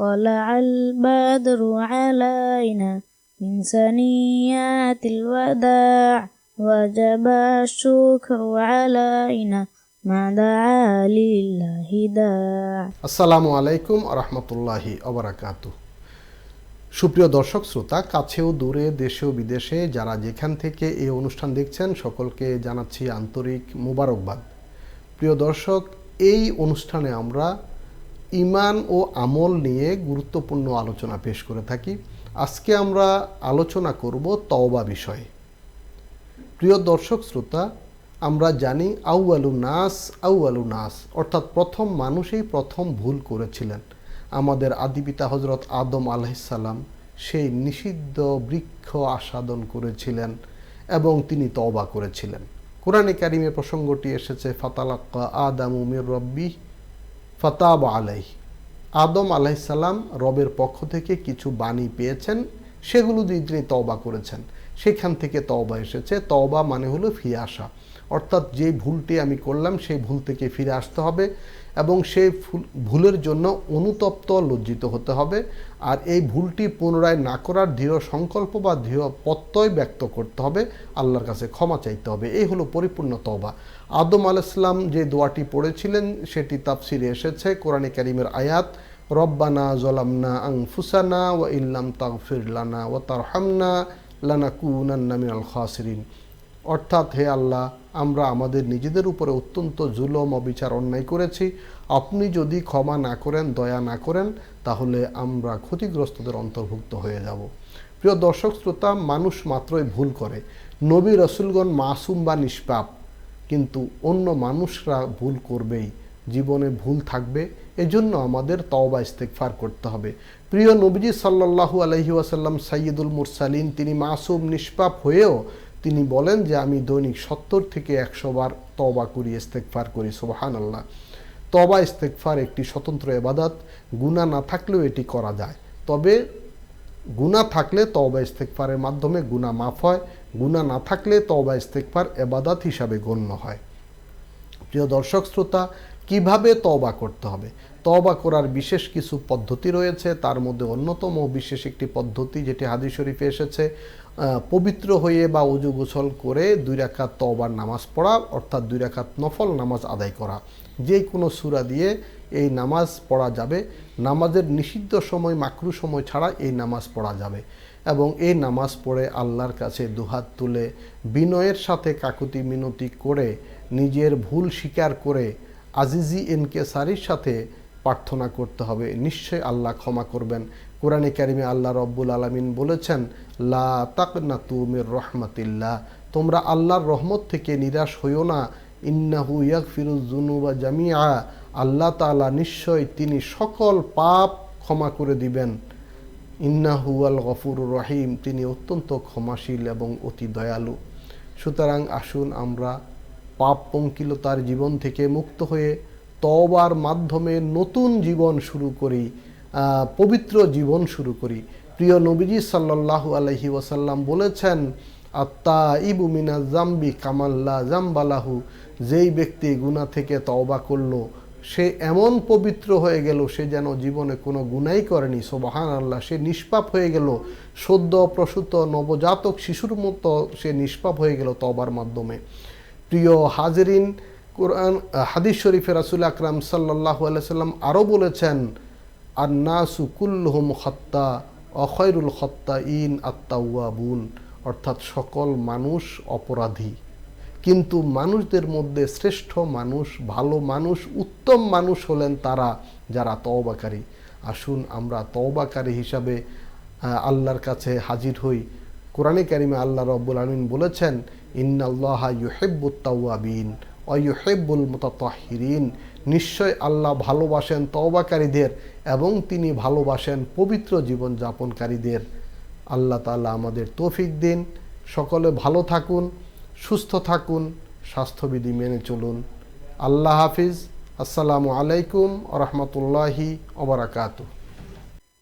طلع البدر علينا من سنيات الوداع وجب الشكر علينا ما دعا لله داع আসসালামু আলাইকুম রহমতুল্লাহি অবরাকাতু সুপ্রিয় দর্শক শ্রোতা কাছেও দূরে দেশেও বিদেশে যারা যেখান থেকে এই অনুষ্ঠান দেখছেন সকলকে জানাচ্ছি আন্তরিক মোবারকবাদ প্রিয় দর্শক এই অনুষ্ঠানে আমরা ইমান ও আমল নিয়ে গুরুত্বপূর্ণ আলোচনা পেশ করে থাকি। আজকে আমরা আলোচনা করব তওবা বিষয়ে। প্রিয় দর্শক শ্রোতা, আমরা জানি আউআলু নাস আউআলু নাস, অর্থাৎ প্রথম মানুষই প্রথম ভুল করেছিলেন। আমাদের আদিপিতা হজরত আদম আলাইসাল্লাম সেই নিষিদ্ধ বৃক্ষ আস্বাদন করেছিলেন এবং তিনি তওবা করেছিলেন। কোরআনে কারিমে প্রসঙ্গটি এসেছে, ফাতালাক্কা আদামু মির রব্বি ফাতাব আলাই আদম আলাইসাল্লাম রবের পক্ষ থেকে কিছু বাণী পেয়েছেন, সেগুলো দিয়ে তিনি তবা করেছেন। সেখান থেকে তওবা এসেছে। তওবা মানে হলো ফিরে আসা। অর্থাৎ যে ভুলটি আমি করলাম, সেই ভুল থেকে ফিরে আসতে হবে এবং সেই ভুলের জন্য অনুতপ্ত, লজ্জিত হতে হবে। আর এই ভুলটি পুনরায় না করার দৃঢ় সংকল্প বা দৃঢ় প্রত্যয় ব্যক্ত করতে হবে। আল্লাহর কাছে ক্ষমা চাইতে হবে। এই হলো পরিপূর্ণ তওবা। আদম আলাইসলাম যে দোয়াটি পড়েছিলেন, সেটি তাফসিরে এসেছে। কোরআনে কারিমের আয়াত, রব্বানা জলামনা আং ফুসানা ও ইল্লাম তাগফির লানা ও তারহামনা লানা কুনান্না মিনাল খাসিরিন। অর্থাৎ হে আল্লাহ, আমরা আমাদের নিজেদের উপরে অত্যন্ত জুলম, অবিচার, অন্যায় করেছি। আপনি যদি ক্ষমা না করেন, দয়া না করেন, তাহলে আমরা ক্ষতিগ্রস্তদের অন্তর্ভুক্ত হয়ে যাব। প্রিয় দর্শক শ্রোতা, মানুষ মাত্রই ভুল করে। নবী রসুলগণ মাসুম বা নিষ্পাপ, কিন্তু অন্য মানুষরা ভুল করবেই। জীবনে ভুল থাকবে, এজন্য আমাদের তওবা ইস্তেকফার করতে হবে। প্রিয় নবীজি সাল্লাল্লাহু আলহি ওয়াসাল্লাম সাইয়দুল মুরসালিন, তিনি মাসুম, নিষ্পাপ হয়েও তিনি বলেন যে, আমি দৈনিক সত্তর থেকে একশো বার তবা করি ইস্তেকফার করি সোবাহান আল্লাহ তবা ইস্তেকফার একটি স্বতন্ত্র এবাদাত গুণা না থাকলেও এটি করা যায়। তবে গুণা থাকলে তবা ইস্তেকফারের মাধ্যমে গুণা মাফ হয় গুণা না থাকলে তবা ইস্তেকফার এবাদাত হিসাবে গণ্য হয়। প্রিয় দর্শক, শ্রোতা কীভাবে তবা করতে হবে? তবা করার বিশেষ কিছু পদ্ধতি রয়েছে, তার মধ্যে অন্যতম বিশেষ একটি পদ্ধতি যেটি হাদিস শরীফে এসেছে পবিত্র হয়ে বা উজু গোসল করে দুই রাখাত তবার নামাজ পড়া, অর্থাৎ দুই রাখাত নফল নামাজ আদায় করা। যে কোনো সুরা দিয়ে এই নামাজ পড়া যাবে। নামাজের নিষিদ্ধ সময়, মাকরু সময় ছাড়া এই নামাজ পড়া যাবে। এবং এই নামাজ পড়ে আল্লাহর কাছে দুহাত তুলে, বিনয়ের সাথে কাকুতি মিনতি করে, নিজের ভুল স্বীকার করে আজিজি এনকে সারির সাথে প্রার্থনা করতে হবে। নিশ্চয় আল্লাহ ক্ষমা করবেন। কোরআনে কারিমে আল্লাহ রব্বুল আলমিন বলেছেন, লা তাকনা তুমির রহমতিল্লাহ। তোমরা আল্লাহর রহমত থেকে নিরাশ হইও না। ইন্নাহু ইয়াক ফিরুজুনুবা জামিয়া আল্লাহ তালা নিশ্চয় তিনি সকল পাপ ক্ষমা করে দিবেন। ইন্নাহু আল গফুর রহিম। তিনি অত্যন্ত ক্ষমাশীল এবং অতি দয়ালু। সুতরাং আসুন আমরা পাপ পঙ্কিলতার জীবন থেকে মুক্ত হয়ে তবার মাধ্যমে নতুন জীবন শুরু করি পবিত্র জীবন শুরু করি। প্রিয় নবীজি সাল্লাহ আলহি ওয়াসাল্লাম বলেছেন আত্মা ইবু মিনা জাম্বি কামাল্লা জাম্বালাহু যেই ব্যক্তি গুণা থেকে তওবা করল, সে এমন পবিত্র হয়ে গেল, সে যেন জীবনে কোনো গুণাই করেনি। সোবাহান আল্লাহ সে নিষ্পাপ হয়ে গেল। সদ্য প্রসূত নবজাতক শিশুর মতো সে নিষ্পাপ হয়ে গেল তবার মাধ্যমে। প্রিয় হাজরিন, কোরআন হাদিস শরীফের রাসুল আকরাম সাল্লাহ আলাইসাল্লাম আরও বলেছেন, আন্নাসু কুল্লুহম হত্তা অখয়রুল হত্তা ইন আত্মাউয়াবুন অর্থাৎ সকল মানুষ অপরাধী। কিন্তু মানুষদের মধ্যে শ্রেষ্ঠ মানুষ, ভালো মানুষ, উত্তম মানুষ হলেন তারা যারা তওবাকারী। আসুন আমরা তওবাকারী হিসাবে আল্লাহর কাছে হাজির হই। কোরআনে কারিমে আল্লাহ রব্বুল আলমিন বলেছেন, ইন্নাল্লাহা ইউহেব্বুত তাওয়াবিন অয়ুহেব্বুল মুতাহিরিন নিশ্চয় আল্লাহ ভালোবাসেন তওবাকারীদের এবং তিনি ভালোবাসেন পবিত্র জীবন যাপনকারীদের আল্লাহ তালা আমাদের তৌফিক দিন। সকলে ভালো থাকুন, সুস্থ থাকুন, স্বাস্থ্যবিধি মেনে চলুন। আল্লাহ হাফিজ। আসসালামু আলাইকুম রহমতুল্লাহি ওবরাকাতু